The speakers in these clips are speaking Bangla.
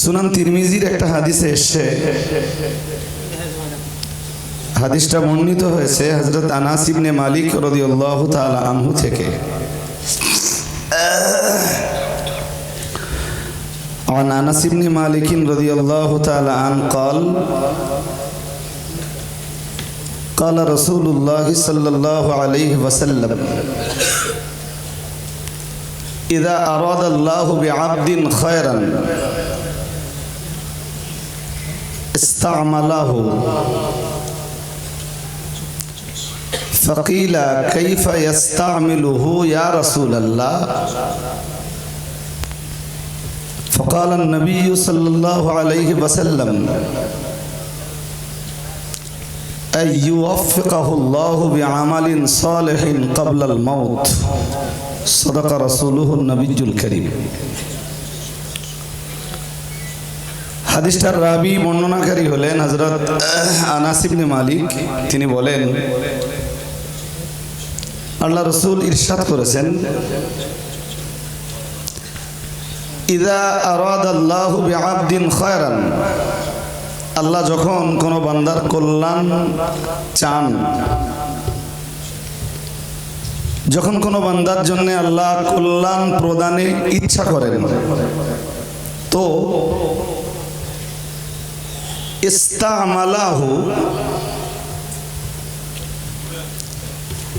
সুনান তিরমিজির একটা হাদিসে এসছে হাদিসটা বর্ণিত হয়েছে হজরত আনাস ইবনে মালিক রাদিয়াল্লাহু তাআলা আনহু থেকে عن انس بن مالك رضي الله تعالى عنه قال قال رسول الله صلى الله عليه وسلم إذا أراد الله بعبد خيرا استعمله فقيل كيف يستعمله يا رسول الله فقال النبي صلى الله عليه وسلم أن يوفقه الله بعمل صالح قبل الموت صدق رسوله النبي الكريم হাদিসটার রাবি বর্ণনাকারী হলেন হজরত আনাসিবনে মালিক। তিনি বলেন, আল্লাহ রসুল ইরশাদ করেছেন, ইদা আল্লাহ খায়রান। আল্লাহ যখন কোনো বান্দার কল্যাণ চান, যখন কোনো বান্দার জন্য আল্লাহ কল্যাণ প্রদানে ইচ্ছা করেন, তো ইস্তামালাহু।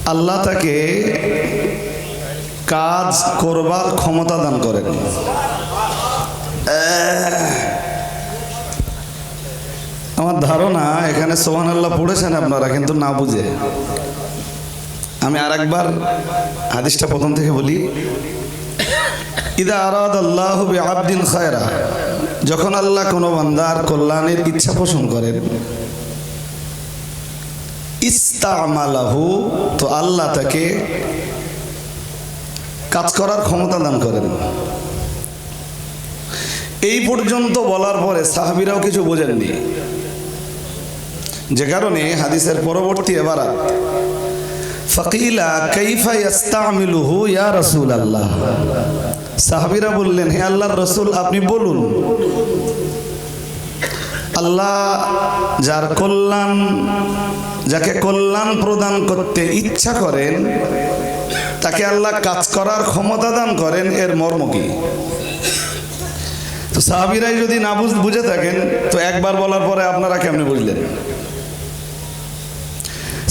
আল্লাহ তাকে কাজ করবার ক্ষমতা দান করেন। আমার ধারণা এখানে সোহান আল্লাহ পড়েছেন আপনারা, কিন্তু না বুঝে। আমি আর একবার হাদিসটা প্রথম থেকে বলি। ইদা আরাদ আল্লাহ আবদিন খায়রা। যখন আল্লাহ কোনো বান্দার কল্যাণের ইচ্ছা পোষণ করেন, ইস্তামালাহু, তো আল্লাহ তাকে কাজ করার ক্ষমতা দান করেন। এই পর্যন্ত বলার পরে সাহাবিরাও কিছু বোঝেননি। যে কারণে হাদিসের পরবর্তী এবারাত ফকিলা কাইফা ইয়াস্তামিলুহু ইয়া রাসূলুল্লাহ। সাহাবীরা বললেন, হে আল্লাহর রাসূল, আপনি বলুন, আল্লাহ যার কল্যাণ, যাকে কল্যাণ প্রদান করতে ইচ্ছা করেন, তাকে আল্লাহ কাজ করার ক্ষমতা দান করেন, এর মর্ম কি? তো সাহাবিরাই যদি না বুঝে থাকেন, তো একবার বলার পরে আপনারা কেমনে বুঝলেন?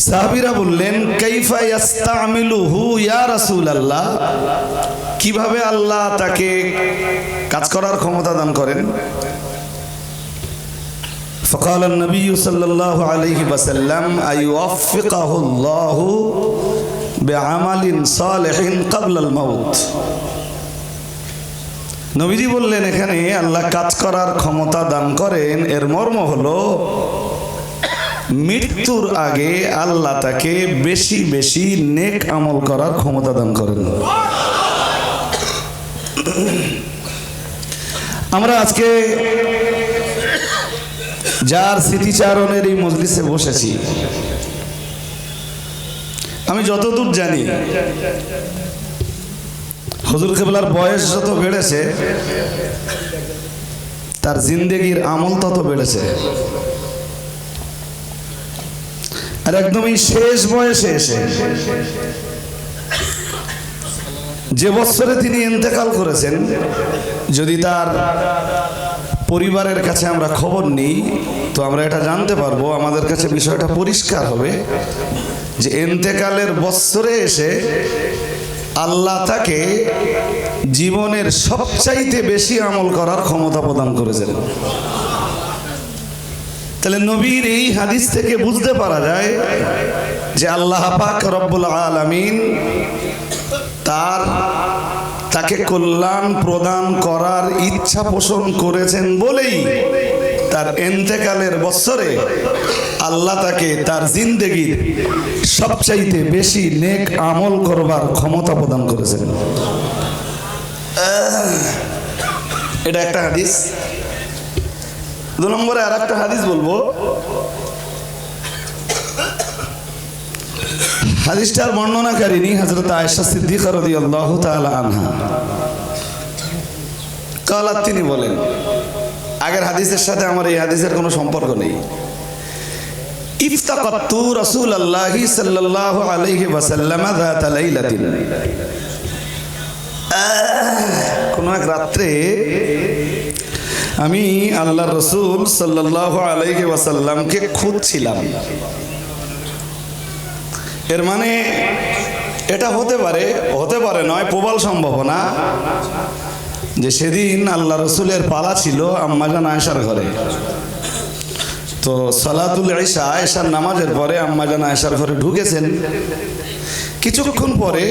সাহাবিরা বললেন কাইফা ইয়াস্তামিলুহু ইয়া রাসূলুল্লাহ কিভাবে আল্লাহ তাকে কাজ করার ক্ষমতা দান করেন فقال النبي صلى الله عليه وسلم أيوفقه الله بعمل صالح قبل الموت নবীজি বললেন এখানে আল্লাহ কাজ করার ক্ষমতা দান করেন এর মর্ম হলো মৃত্যুর আগে আল্লাহ তাকে বেশি বেশি নেক আমল করার ক্ষমতা দান করেন। আমরা আজকে যার স্মৃতিচারণের এই মজলিসে বসেছি। আমি যতদূর জানি, হজুর কেবলার বয়স যত বেড়েছে, তার জিন্দেগির আমল তত বেড়েছে। আর একদমই শেষ বয়সে এসে যে বছরে তিনি ইন্তেকাল করেছেন, যদি তার পরিবারের কাছে আমরা খবর নিই, তো আমরা এটা জানতে পারব, আমাদের কাছে বিষয়টা পরিষ্কার হবে যে এন্তেকালের বৎসরে এসে আল্লাহ তাকে জীবনের সবচাইতে বেশি আমল করার ক্ষমতা প্রদান করেছেন। তাহলে নবীর এই হাদিস থেকে বুঝতে পারা যায় যে আল্লাহ পাক রব্বুল আলামিন তার, তাকে কল্যাণ প্রদান করার ইচ্ছা পোষণ করেছেন বলেই তার এন্তেকালের বছরে আল্লাহ তাকে তার জিন্দেগির সবচাইতে বেশি নেক আমল করবার ক্ষমতা প্রদান করেছেন। এটা একটা হাদিস। দু নম্বরে আর একটা হাদিস বলব। হাদিসটার বর্ণনাকারিনী হজরত আয়েশা সিদ্দিকা রাদিয়াল্লাহু তাআলা আনহা। কালাত তিনি বলেন, আগের হাদিসের সাথে আমার এই হাদিসের কোনো সম্পর্ক নেই। ইফতাকাতু রাসূলুল্লাহি সাল্লাল্লাহু আলাইহি ওয়াসাল্লাম যাতা লাইলাতিন। কোন এক রাত্রে আমি আল্লাহ রসুল সাল্লাল্লাহু আলাইহি ওয়াসাল্লামকে খুঁজছিলাম। এর মানে এটা হতে পারে হতে পারে নয়, প্রবল সম্ভাবনা যে সেদিন আল্লাহ রসুলের পালা ছিল আম্মাজান আয়েশার ঘরে। তো সালাতুল আয়েশা আয়েশার নামাজের পরে আম্মাজান আয়েশার ঘরে ঢুকেছেন। কিছুক্ষণ পরে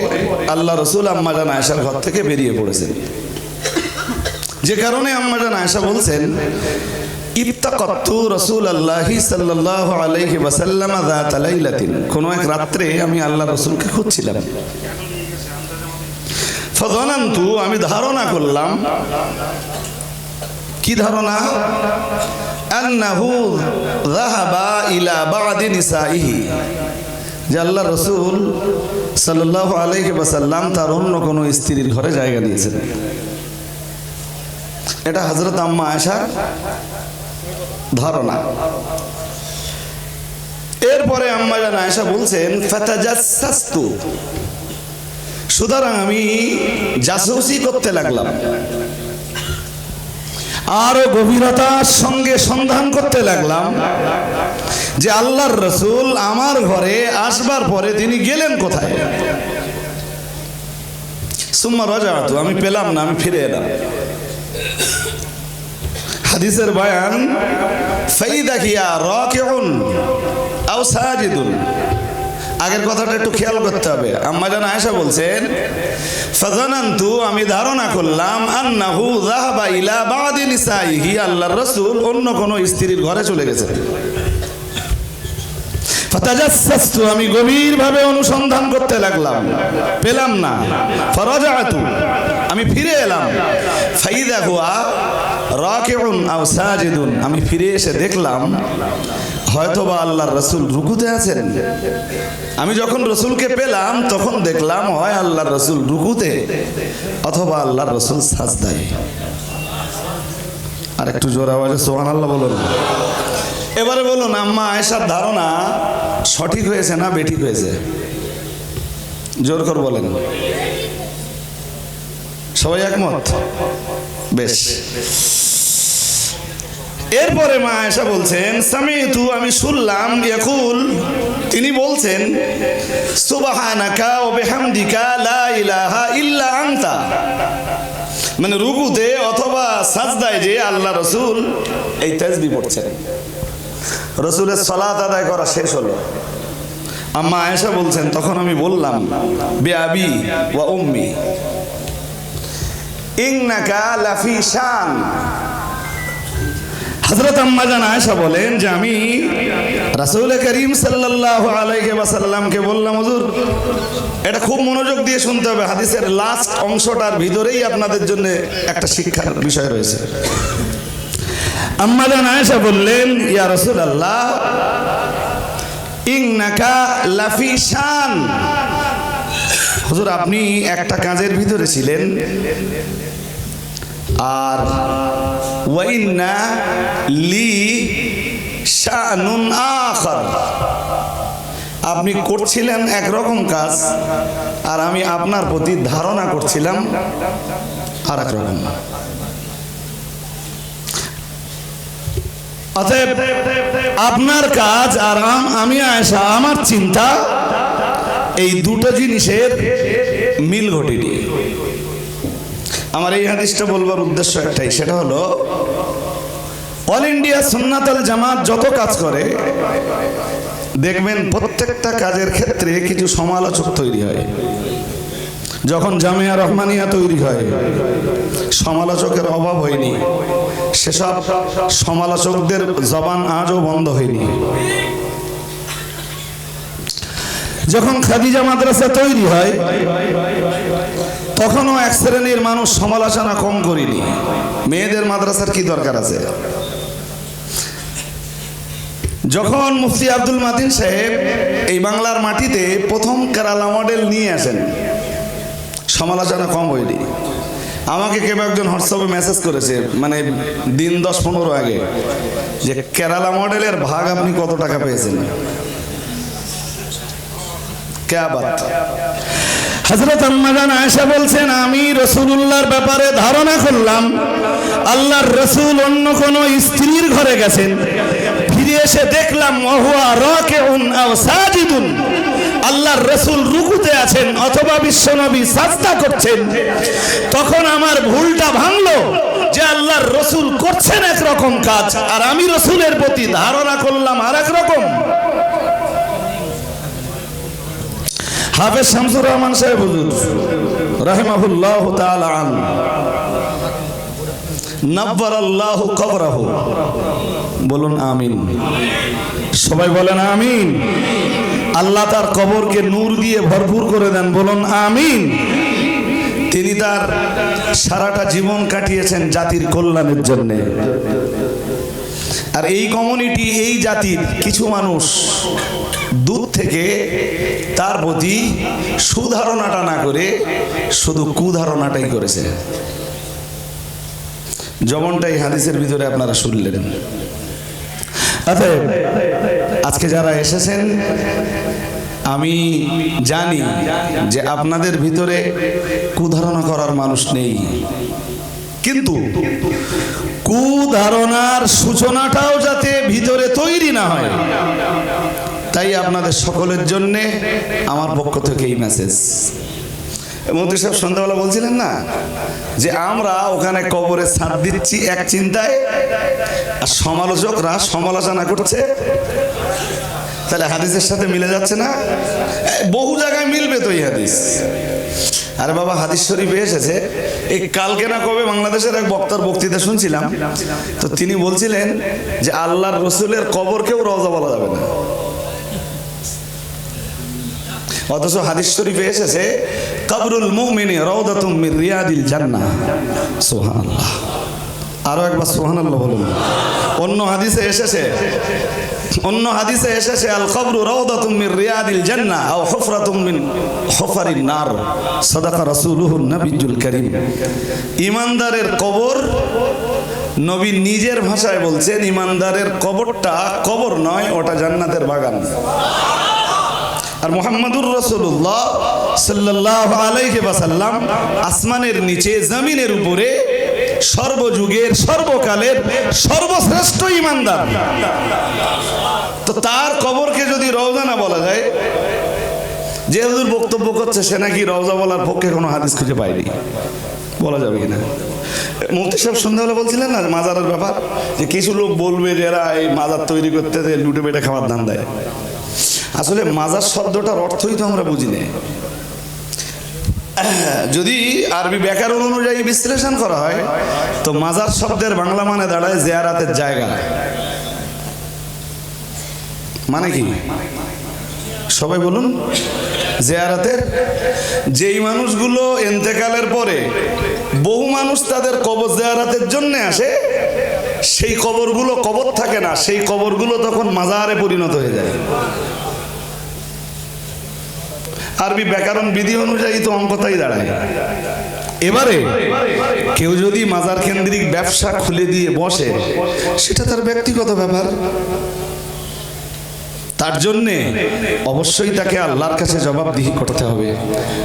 আল্লাহ রসুল আম্মাজান আয়েশার ঘর থেকে বেরিয়ে পড়েছেন। যে কারণে আম্মাজান আয়েশা বলছেন ইফতাকাতু রাসূল আল্লাহি সাল্লাল্লাহু আলাইহি ওয়াসাল্লাম যাত লাইলাতিন। কোন এক রাত্রে আমি আল্লাহ রাসূলকে খুঁজছিলাম। ফাযানান্তু আমি ধারণা করলাম, কি ধারণা? আন্নাহু যাহাবা ইলা বাদি নিসাইহি যে আল্লাহ রসুল সাল্লাল্লাহু আলাইহি ওয়াসাল্লাম তার অন্য কোনো স্ত্রীর ঘরে জায়গা দিয়েছেন। এটা হজরত আম্মা আয়েশার ধারণা। এরপরে আম্মা জান আয়েশা বলছেন সুতরাং আমি জাসুসি করতে লাগলাম। আরও গভীরতার সঙ্গে সন্ধান করতে লাগলাম যে আল্লাহর রসুল আমার ঘরে আসবার পরে তিনি গেলেন কোথায়? সুম্মা রাজাতু আমি পেলাম না, আমি ফিরে এলাম। হাদিসের বয়ান, ফাইদা কিয়া রাকিউন আও সাজিদুন। আগের কথাটা একটু খেয়াল করতে হবে। আম্মা জান আয়েশা বলছেন, ফাজানান্তু, আমি ধারণা করলাম আন্নাহু যাহাবা ইলা বাদি নিসাইহি, আল্লাহর রাসূল অন্য কোন স্ত্রীর ঘরে চলে গেছেন ফাতাজাসসাস্তু আমি গভীরভাবে অনুসন্ধান করতে লাগলাম। পেলাম না। ফরাজাতু আমি ফিরে এলাম। ফাইদা হুয়া সাজিদুন। আমি ফিরে এসে দেখলাম, হয়তোবা আল্লাহর রসুল রুকুতে আছেন। আমি যখন রসুলকে পেলাম, তখন দেখলাম, হয় আল্লাহর রসুল রুকুতে অথবা আল্লাহর রসুল সাজদায়। আর একটু জোর আওয়াজে সোহান আল্লাহ বলুন। এবারে বলুন, আম্মা আয়েশার ধারণা সঠিক হয়েছে না বেঠিক হয়েছে? জোর কর বলেন। সবাই একমত? বেশ। এরপরে মা আয়েশা বলছেন, সামিতু, আমি শুনলাম, ইয়াকুল, তিনি বলছেন, সুবহানাকা ওয়া বিহামদিকা লা ইলাহা ইল্লা আনতা। মানে রুকুতে অথবা সাজদায় যে আল্লাহ রসুল এই তাসবিহ পড়ছেন। রসুলের সালাত আদায় করা শেষ হলো। আম্মা আয়েশা বলছেন, তখন আমি বললাম, বে আবি ওয়া উম্মি। ইন্নাকা লাফি শান। হজরত আম্মাজান আয়েশা বলেন যে আমি রাসূল করিম সাল্লাল্লাহু আলাইহি ওয়াসাল্লামকে বললাম, হুজুর, এটা খুব মনোযোগ দিয়ে শুনতে হবে। হাদিসের লাস্ট অংশটার ভিতরেই আপনাদের জন্য একটা শিক্ষার বিষয় রয়েছে। আম্মাজান আয়েশা বললেন, ইয়া রাসূলুল্লাহ, ইন্নাকা লাফি শান। হুজুর, আপনি একটা কাজের ভিতরে ছিলেন। আর লি শানুন আপনি করছিলেন একরকম কাজ, আর আমি আপনার প্রতি ধারণা করছিলাম আর এক রকম। অতএব আপনার কাজ আর আমি আয়সা আমার চিন্তা এই দুটো জিনিসের মিল ঘটেনি আমার এই হাদিসটা বলবার উদ্দেশ্য একটাই, সেটা হলো অল ইন্ডিয়া সুন্নাতাল জামাত যত কাজ করে, দেখবেন প্রত্যেকটা কাজের ক্ষেত্রে কিছু সমালোচক তৈরি হয়। যখন জামিয়া রহমানিয়া তৈরি হয়, সমালোচকের অভাব হয়নি, সেসব সমালোচকদের জবান আজও বন্ধ হয়নি। যখন খাদিজা মাদ্রাসা তৈরি হয় তখনও এক শ্রেণির মানুষ সমালোচনা কম করিনি। মেয়েদের মাদ্রাসার কি দরকার আছে? যখন মুফতি আব্দুল মাতিন সাহেব এই বাংলার মাটিতে প্রথম কেরালা মডেল নিয়ে আসেন, সমালোচনা কম হয়নি। আমাকে কেউ একজন হোয়াটসঅ্যাপে মেসেজ করেছে মানে দিন দশ পনেরো আগে, যে কেরালা মডেলের ভাগ আপনি কত টাকা পেয়েছেন? ক্যা বাত হজরত আম্মাজান আয়েশা বলছেন, আমি রসুলুল্লাহর ব্যাপারে ধারণা করলাম, আল্লাহর রসুল অন্য কোন স্ত্রীর ঘরে গেছেন। ফিরে এসে দেখলাম মহুয়া রকে উন সাজিদুন। আল্লাহর রসুল রুকুতে আছেন অথবা বিশ্বনবী সাজদা করছেন। তখন আমার ভুলটা ভাঙলো যে আল্লাহর রসুল করছেন একরকম কাজ, আর আমি রসুলের প্রতি ধারণা করলাম আর এক রকম। হাফেজ শামসুর রহমান সাহেব হুজুর, রাহিমাহুল্লাহ তাআলা আন। আল্লাহ কবরাহু। বলুন আমিন। সবাই বলেন আমিন। আল্লাহ তার কবরকে নূর দিয়ে ভরপুর করে দেন, বলুন আমিন। তিনি তার সারাটা জীবন কাটিয়েছেন জাতির কল্যাণের জন্যে। আর এই কমিউনিটি এই জাতির কিছু মানুষ দূর থেকে তার প্রতি সুধারণাটা না করে শুধু কুধারণাটাই করেছে। যেমনটাই হাদিসের ভিতরে আপনারা শুনলেন। অতএব আজকে যারা এসেছেন, আমি জানি যে আপনাদের ভিতরে কুধারণা করার মানুষ নেই। কিন্তু কুধারণার সূচনাটাও যাতে ভিতরে তৈরি না হয়। তাই আপনাদের সকলের জন্য আমার পক্ষ থেকে এই মেসেজ মন্ত্রী সাহেব সন্ধ্যাবেলা বলছিলেন না যে আমরা ওখানে কবরে সাথ দিচ্ছি এক চিন্তায়, আর সমালোচকরা সমালোচনা করছে। তাহলে হাদিসের সাথে মিলে যাচ্ছে না? বহু জায়গায় মিলবে তো এই হাদিস। আরে বাবা, হাদিস শরীফে এসেছে। এই কালকে না কবে বাংলাদেশের এক বক্তার বক্তৃতা শুনছিলাম। তো তিনি বলছিলেন যে আল্লাহর রসুলের কবরকেও রওজা বলা যাবে না। অথচ হাদিস শরীফে এসেছে, কবরুল মুমিনি রওদাতুম মির রিয়াদিল জান্নাহ। সুবহানাল্লাহ। আরও একবার সুবহানাল্লাহ বলুন। অন্য হাদিসে এসেছে, অন্য হাদিসে এসেছে আল কবরু রওদাতুম মির রিয়াদিল জান্নাহ আও হুফরাতুম মিন হুফারিন নার, সাদাকা রাসূলুহু নবিয়্যুল কারীম। ইমানদারের কবর, নবী নিজের ভাষায় বলছেন, ইমানদারের কবরটা কবর নয়, ওটা জান্নাতের বাগান। আর মোহাম্মদুর রসুল্লাহ সাল্লাহ আলাইহি বাসাল্লাম আসমানের নিচে, জমিনের উপরে সর্বযুগের, সর্বকালের সর্বশ্রেষ্ঠ ইমানদার। তো তার কবরকে যদি রওজানা বলা যায় যে হুজুর বক্তব্য করছে, সে নাকি রওজা বলার পক্ষে কোনো হাদিস খুঁজে পায়নি। বলা যাবে কিনা? মুফতি সাহেব সন্ধ্যাবেলা বলছিলেন না, মাজারের ব্যাপার, যে কিছু লোক বলবে যে এরা এই মাজার তৈরি করতে লুটে বেটে খাবার ধান দেয়। আসলে মাজার শব্দটার অর্থই তো আমরা বুঝি না। যদি আরবি ব্যাকরণ অনুযায়ী বিশ্লেষণ করা হয়, তো মাজার শব্দের বাংলা মানে দাঁড়ায় জিয়ারাতের জায়গা। মানে কি? সবাই বলুন, জেয়ারাতের যেই মানুষগুলো এন্তেকালের পরে বহু মানুষ তাদের কবর জেয়ারাতের জন্য আসে, সেই কবরগুলো কবর থাকে না, সেই কবরগুলো তখন মাজারে পরিণত হয়ে যায়। আরবি ব্যাকরণ বিধি অনুযায়ী তো অঙ্কতাই দাঁড়ায়। এবারে কেউ যদি মাজার কেন্দ্রিক ব্যবসা খুলে দিয়ে বসে, সেটা তার ব্যক্তিগত ব্যাপার। তার জন্যে অবশ্যই তাকে আল্লাহর কাছে জবাবদিহি করতে হবে।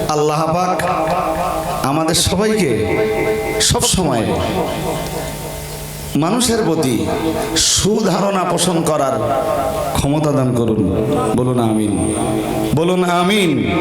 আল্লাহ পাক আমাদের সবাইকে সব সময় মানুষের প্রতি সুধারণা পোষণ করার ক্ষমতা দান করুন। বলুন আমিন। বলুন আমিন।